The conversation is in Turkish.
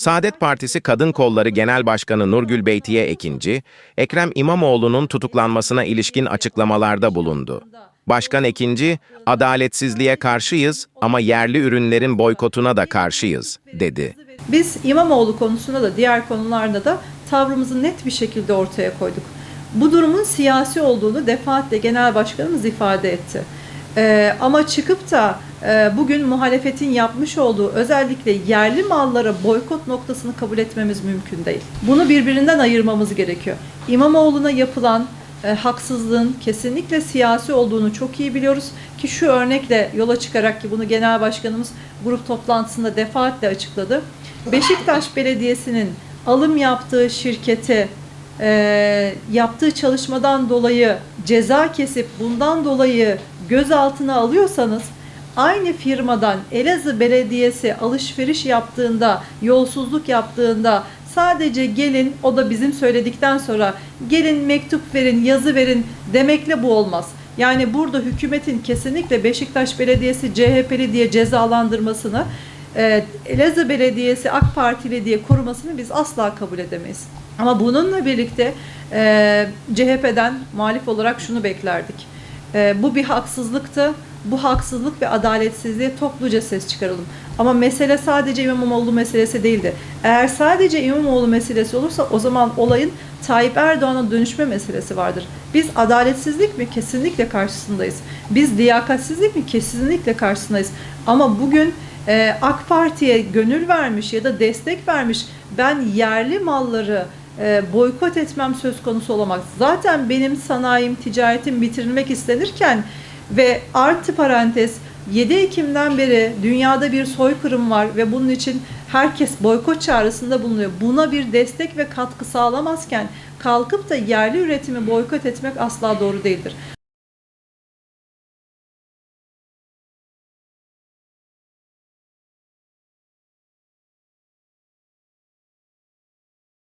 Saadet Partisi Kadın Kolları Genel Başkanı Nurgül Beytiye Ekinci, Ekrem İmamoğlu'nun tutuklanmasına ilişkin açıklamalarda bulundu. Başkan Ekinci, adaletsizliğe karşıyız ama yerli ürünlerin boykotuna da karşıyız, dedi. Biz İmamoğlu konusunda da diğer konularda da tavrımızı net bir şekilde ortaya koyduk. Bu durumun siyasi olduğunu defaatle genel başkanımız ifade etti. Ee, ama çıkıp da e, bugün muhalefetin yapmış olduğu özellikle yerli mallara boykot noktasını kabul etmemiz mümkün değil. Bunu birbirinden ayırmamız gerekiyor. İmamoğlu'na yapılan e, haksızlığın kesinlikle siyasi olduğunu çok iyi biliyoruz ki şu örnekle yola çıkarak ki bunu genel başkanımız grup toplantısında defaatle açıkladı. Beşiktaş Belediyesi'nin alım yaptığı şirketi e, yaptığı çalışmadan dolayı ceza kesip bundan dolayı gözaltına alıyorsanız aynı firmadan Elazığ Belediyesi alışveriş yaptığında, yolsuzluk yaptığında sadece gelin o da bizim söyledikten sonra gelin mektup verin, yazı verin demekle bu olmaz. Yani burada hükümetin kesinlikle Beşiktaş Belediyesi CHP'li diye cezalandırmasını e, Elazığ Belediyesi AK Partili diye korumasını biz asla kabul edemeyiz. Ama bununla birlikte e, CHP'den muhalif olarak şunu beklerdik. E, bu bir haksızlıktı. Bu haksızlık ve adaletsizliğe topluca ses çıkaralım. Ama mesele sadece İmamoğlu meselesi değildi. Eğer sadece İmamoğlu meselesi olursa o zaman olayın Tayyip Erdoğan'a dönüşme meselesi vardır. Biz adaletsizlik mi? Kesinlikle karşısındayız. Biz liyakatsizlik mi? Kesinlikle karşısındayız. Ama bugün e, AK Parti'ye gönül vermiş ya da destek vermiş ben yerli malları boykot etmem söz konusu olamaz. Zaten benim sanayim, ticaretim bitirilmek istenirken ve artı parantez 7 Ekim'den beri dünyada bir soykırım var ve bunun için herkes boykot çağrısında bulunuyor. Buna bir destek ve katkı sağlamazken kalkıp da yerli üretimi boykot etmek asla doğru değildir.